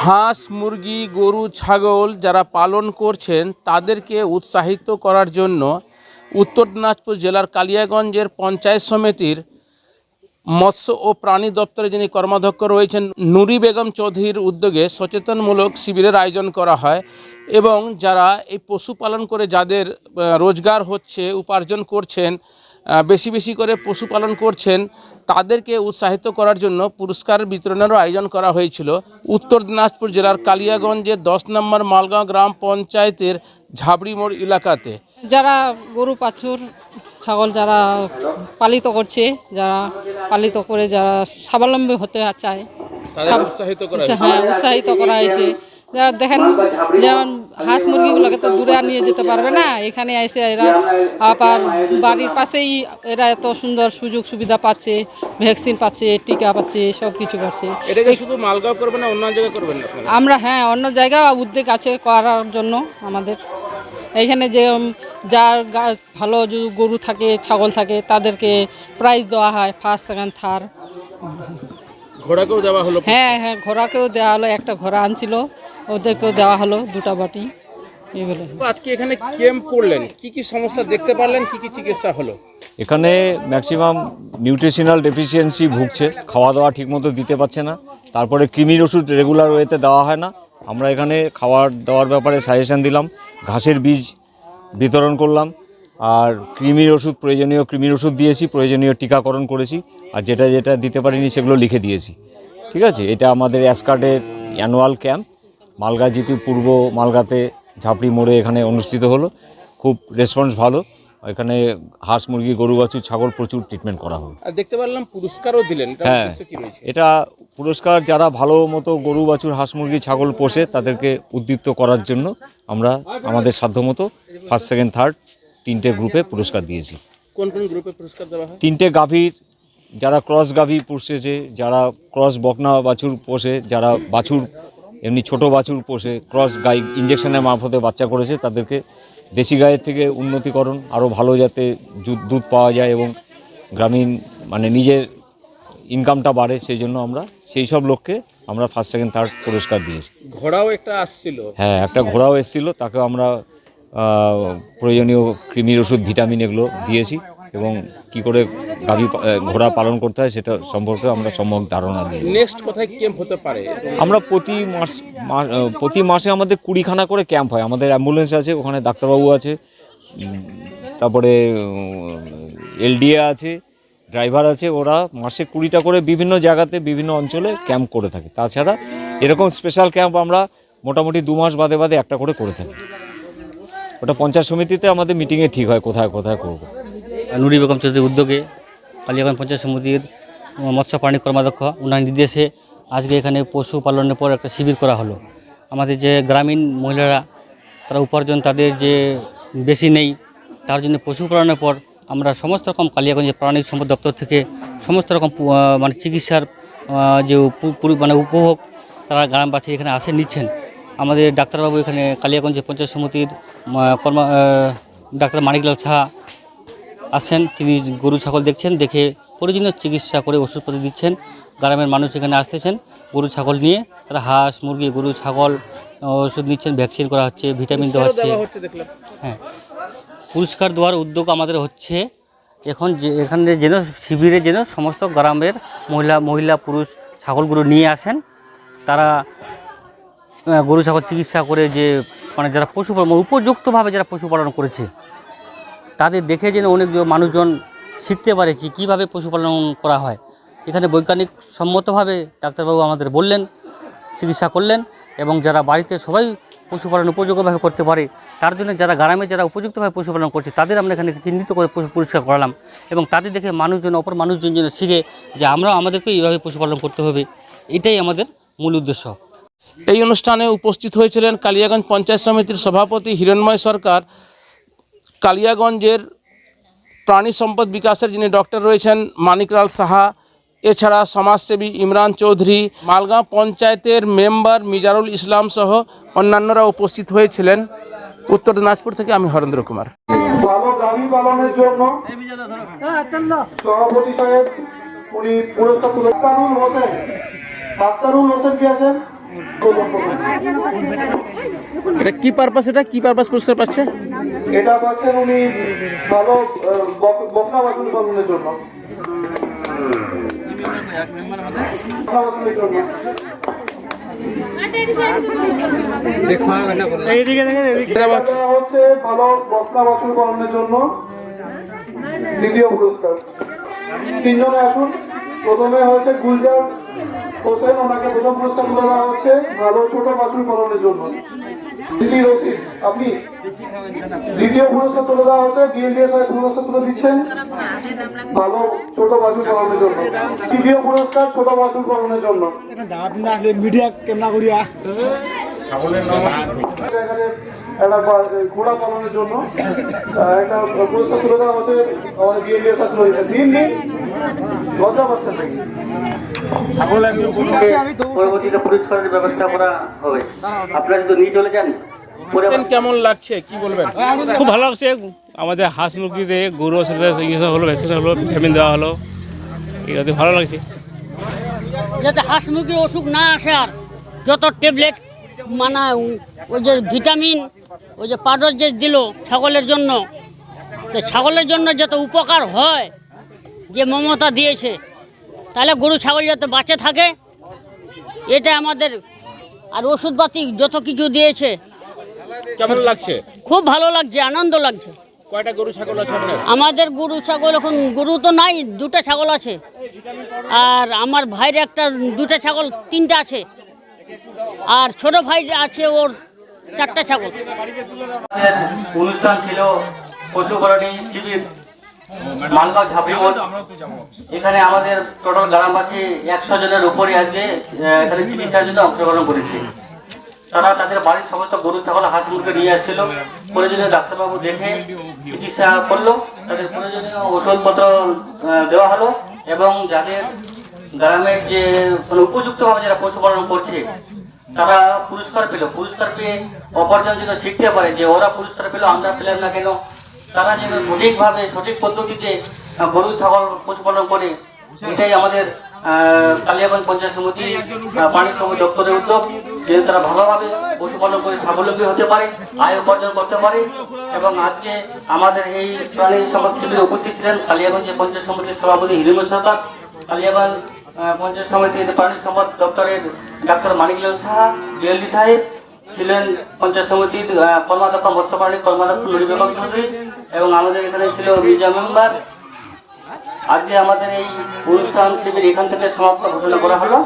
হাঁস, মুরগি, গরু, ছাগল যারা পালন করছেন তাদেরকে উৎসাহিত করার জন্য উত্তর দিনাজপুর জেলার কালিয়াগঞ্জের পঞ্চায়েত সমিতির মৎস্য ও প্রাণী দপ্তরে যিনি কর্মাধ্যক্ষ রয়েছেন নুরি বেগম চৌধুরীর উদ্যোগে সচেতনমূলক শিবিরের আয়োজন করা হয় এবং যারা এই পশুপালন করে যাদের রোজগার হচ্ছে, উপার্জন করছেন বেশি বেশি করে পশুপালন করছেন তাদেরকে উৎসাহিত করার জন্য পুরস্কার বিতরণেরও আয়োজন করা হয়েছিল। উত্তর দিনাজপুর জেলার কালিয়াগঞ্জের দশ নম্বর মালগাঁও গ্রাম পঞ্চায়েতের ঝাবড়ি মোড় এলাকাতে। যারা গরু বাছুর ছাগল যারা পালিত করছে যারা পালিত করে যারা স্বাবলম্বী হতে চায় তাদের উৎসাহিত করা হ্যাঁ উৎসাহিত করা হয়েছে। দেখেন যেমন হাঁস মুরগিগুলোকে তো দূরে আর নিয়ে যেতে পারবে না। এখানে এসে এরা আবার বাড়ির পাশেই এরা এত সুন্দর সুযোগ সুবিধা পাচ্ছে ভ্যাকসিন পাচ্ছে টিকা পাচ্ছে সব কিছু পাচ্ছে শুধু মালগাঁও করবেন না অন্য জায়গায় করবেন আমরা হ্যাঁ অন্য জায়গা উদ্যোগ আছে করার জন্য আমাদের। এইখানে যে যার ভালো গরু থাকে ছাগল থাকে তাদেরকে প্রাইজ দেওয়া হয় ফার্স্ট সেকেন্ড থার্ড ঘোড়াকেও দেওয়া হলো? হ্যাঁ হ্যাঁ ঘোড়াকেও দেওয়া হলো একটা ঘোড়া আনছিল। ওদেরকেও দেওয়া হলো দুটা বাটি এগুলো আজকে এখানে ক্যাম্প করলেন কি কি সমস্যা দেখতে পারলেন কি কি চিকিৎসা হলো? এখানে ম্যাক্সিমাম নিউট্রিশনাল ডেফিসিয়েন্সি ভুগছে খাওয়া দাওয়া ঠিকমতো দিতে পারছে না তারপরে কৃমির ওষুধ রেগুলার ওয়েতে দেওয়া হয় না। আমরা এখানে খাওয়ার দাওয়ার ব্যাপারে সাজেশন দিলাম ঘাসের বীজ বিতরণ করলাম আর কৃমির ওষুধ প্রয়োজনীয় কৃমির ওষুধ দিয়েছি প্রয়োজনীয় টিকাকরণ করেছি আর যেটা যেটা দিতে পারিনি সেগুলো লিখে দিয়েছি। ঠিক আছে এটা আমাদের অ্যাসকার্ডের অ্যানুয়াল ক্যাম্প মালগা জিপি পূর্ব মালগাতে ঝাপড়ি মোড়ে এখানে অনুষ্ঠিত হলো। খুব রেসপন্স ভালো। এখানে হাঁস মুরগি গরু বাছুর ছাগল প্রচুর ট্রিটমেন্ট করা হলো। দেখতে পারলাম পুরস্কারও দিলেন। হ্যাঁ। এটা পুরস্কার যারা ভালো মতো গরু বাছুর হাঁস মুরগি ছাগল পোষে তাদেরকে উদ্দীপ্ত করার জন্য আমরা আমাদের সাধ্যমতো ফার্স্ট সেকেন্ড থার্ড তিনটে গ্রুপে পুরস্কার দিয়েছি। কোন কোন গ্রুপে পুরস্কার দেওয়া হয়? তিনটে গাভীর যারা ক্রস গাভী পুষেছে যারা ক্রস বকনা বাছুর পোষে যারা বাছুর এমনি ছোট বাছুর পোষে ক্রস গাই ইঞ্জেকশনের মারফতে বাচ্চা করেছে তাদেরকে দেশি গায়ের থেকে উন্নতিকরণ আরও ভালো যাতে দুধ পাওয়া যায় এবং গ্রামীণ মানে নিজের ইনকামটা বাড়ে সেই জন্য আমরা সেই সব লোককে আমরা ফার্স্ট সেকেন্ড থার্ড পুরস্কার দিয়েছি। ঘোড়াও একটা আসছিল। হ্যাঁ একটা ঘোড়াও এসেছিল তাকে আমরা প্রয়োজনীয় কৃমির ওষুধ ভিটামিন এগুলো দিয়েছি। এবং কি করে গাভী ঘোড়া পালন করতে হয় সেটা সম্পর্কে আমরা সম্যক ধারণা দিই। নেক্সট কোথায় ক্যাম্প হতে পারে? আমরা প্রতি মাস প্রতি মাসে আমাদের কুড়িখানা করে ক্যাম্প হয়। আমাদের অ্যাম্বুলেন্স আছে ওখানে ডাক্তারবাবু আছে তারপরে এলডিএ আছে ড্রাইভার আছে ওরা মাসে কুড়িটা করে বিভিন্ন জায়গাতে বিভিন্ন অঞ্চলে ক্যাম্প করে থাকে। তাছাড়া এরকম স্পেশাল ক্যাম্প আমরা মোটামুটি দু মাস বাদে বাদে একটা করে করে থাকি। ওটা পঞ্চায়েত সমিতিতে আমাদের মিটিংয়ে ঠিক হয় কোথায় কোথায় করব। নুরি বেগম চৌধুরীর উদ্যোগে কালিয়াগঞ্জ পঞ্চায়েত সমিতির মৎস্য প্রাণী কর্মাধ্যক্ষ ওনার নির্দেশে আজকে এখানে পশু পালনের পর একটা শিবির করা হলো। আমাদের যে গ্রামীণ মহিলারা, তারা উপার্জন তাদের যে বেশি নেই, তার জন্য পশুপালনের পর আমরা সমস্ত রকম কালিয়াগঞ্জের প্রাণী সম্পদ দপ্তর থেকে সমস্ত রকম মানে চিকিৎসার যে মানে উপভোগ তারা গ্রামবাসী এখানে আসে, নিচ্ছেন। আমাদের ডাক্তারবাবু এখানে কালিয়াগঞ্জের পঞ্চায়েত সমিতির কর্মা ডাক্তার মানিকলাল সাহা আসছেন তিনি গরু ছাগল দেখছেন দেখে প্রয়োজনীয় চিকিৎসা করে ওষুধপাতি দিচ্ছেন। গ্রামের মানুষ এখানে আসতেছেন গরু ছাগল নিয়ে। তারা হাঁস মুরগি গরু ছাগল ওষুধ নিচ্ছেন ভ্যাকসিন করা হচ্ছে ভিটামিন দেওয়া হচ্ছে। হ্যাঁ। পুরস্কার দেওয়ার উদ্যোগ আমাদের হচ্ছে এখন যে এখানে যেন শিবিরে যেন সমস্ত গ্রামের মহিলা মহিলা পুরুষ ছাগলগুলো নিয়ে আসেন। তারা গরু ছাগল চিকিৎসা করে যে মানে যারা পশুপালন উপযুক্তভাবে যারা পশুপালন করেছে তাদের দেখে যেন অনেক মানুষজন শিখতে পারে কি, কীভাবে পশুপালন করা হয়। এখানে বৈজ্ঞানিক সম্মতভাবে ডাক্তারবাবু আমাদের বললেন, চিকিৎসা করলেন এবং যারা বাড়িতে সবাই পশুপালন উপযোগীভাবে করতে পারে, তার জন্য যারা গ্রামে যারা উপযুক্তভাবে পশুপালন করছে, তাদের আমরা এখানে চিহ্নিত করে পশু পরিষ্কার করালাম এবং তাদের দেখে মানুষজন, অপর মানুষজন যেন শিখে যে আমরা আমাদেরকে এইভাবে পশুপালন করতে হবে। এটাই আমাদের মূল উদ্দেশ্য। এই অনুষ্ঠানে উপস্থিত হয়েছিলেন কালিয়াগঞ্জ পঞ্চায়েত সমিতির সভাপতি হিরণময় সরকার কালিয়াগঞ্জের প্রাণী সম্পদ বিকাশের যিনি ডক্টর রয়েছেন মানিকলাল সাহা এছাড়া সমাজসেবী ইমরান চৌধুরী মালগাঁও পঞ্চায়েতের মেম্বার মিজারুল ইসলাম সহ অন্যান্যরা উপস্থিত হয়েছিলেন। উত্তর দিনাজপুর থেকে আমি হরেন্দ্র কুমার। পালনের জন্য সভাপতি সাহেব উনি পুরস্কার তুলে আক্তারুল হোসেন। আক্তারুল হোসেন কে আছেন? এটা কি পারপাস এটা কি পারপাস পুরস্কার পাচ্ছে? এটা পাচ্ছেন উনি ভালো বকনা বাসন পালনের জন্য। হচ্ছে ভালো বকনা পালনের জন্য। দ্বিতীয় পুরস্কার। তিনজনে আসুন। প্রথমে হয়েছে গুলজার হোসেন ওনাকে প্রথম পুরস্কার দেওয়া হচ্ছে ভালো ছোট বাসন পালনের জন্য। আপনি দ্বিতীয় পুরস্কার তুলে দেওয়া হচ্ছে ডিএলডিএস পুরস্কার তুলে দিচ্ছেন। ভালো ছোট বাসন পালনের জন্য। তৃতীয় পুরস্কার ছোট বাসন পালনের জন্য। মিডিয়া কেমনা করিয়া একটা ঘোড়া পালনের জন্য। একটা পুরস্কার তুলে দেওয়া হচ্ছে আমাদের ডিএলডিএস তুলে দিন দিন লজ্জা নাকি পরবর্তীতে পুরস্কারের ব্যবস্থা করা হবে। আপনারা যদি নিয়ে চলে যান কেমন লাগছে? কি বলবেন? খুব ভালো লাগছে। আমাদের হাঁস মুরগিতে গরু ইয়ে হলো ভ্যাকসিন হলো ভিটামিন দেওয়া হলো। এগুলো ভালো লাগছে। যাতে হাঁস মুরগির অসুখ না আসে আর যত ট্যাবলেট মানে ওই যে ভিটামিন ওই যে পাউডার যে দিল ছাগলের জন্য তো ছাগলের জন্য যত উপকার হয় যে মমতা দিয়েছে তাহলে গরু ছাগল যাতে বাঁচে থাকে এটা আমাদের আর ওষুধপাতি যত কিছু দিয়েছে কেমন লাগছে? খুব ভালো লাগছে আনন্দ লাগছে। কয়টা গরু ছাগল আছে আমাদের গরু ছাগল এখন গরু তো নাই দুটা ছাগল আছে। আর আমার ভাইয়ের একটা দুটা ছাগল তিনটা আছে। আর ছোট ভাই আছে ওর চারটা ছাগল। অনুষ্ঠান ছিল পশুকরণী শিবির। মালবাগ ঝাঁপড়ি মোড় এখানে আমাদের টোটাল গ্রামবাসী একশো জনের উপরে আজকে এখানে চিকিৎসার জন্য অংশগ্রহণ করেছে। তারা তাদের বাড়ির সমস্ত গরু ছাগল হাঁস মুরগি নিয়ে আসছিল। প্রয়োজনীয় ডাক্তারবাবু দেখে চিকিৎসা করল। তাদের প্রয়োজনীয় ওষুধপত্র দেওয়া হলো এবং যাদের গ্রামের যে মানে উপযুক্তভাবে যারা পশুপালন করছে তারা পুরস্কার পেল। পুরস্কার পেয়ে অপরজন যেন শিখতে পারে যে ওরা পুরস্কার পেল আমরা পেলাম না কেন? তারা যেন সঠিকভাবে, সঠিক পদ্ধতিতে গরু, ছাগল পশুপালন করে, এটাই আমাদের কালিয়াগঞ্জ পঞ্চায়েত সমিতি পানি শ্রম দপ্তরের উদ্যোগ। যে তারা ভালোভাবে পশুপালন করে স্বাবলম্বী হতে পারে, আয় উপার্জন করতে পারে, এবং আজকে আমাদের এই প্রাণী সমাজ শিবিরে উপস্থিত ছিলেন কালিয়াগঞ্জের পঞ্চায়েত সমিতির সভাপতি হিরিমুল সরকার, কালিয়াগঞ্জ পঞ্চায়েত সমিতির প্রাণী সম্পদ দপ্তরের ডাক্তার মানিকলাল সাহা, ডিএলডি সাহেব, ছিলেন পঞ্চায়েত সমিতির কর্মাধ্যক্ষ মৎস্য প্রাণী কর্মাধ্যক্ষ নুরি চৌধুরী এবং আমাদের এখানে ছিল মির্জা মেম্বার। আজকে আমাদের এই অনুষ্ঠান শিবির এখান থেকে সমাপ্ত ঘোষণা করা হলো।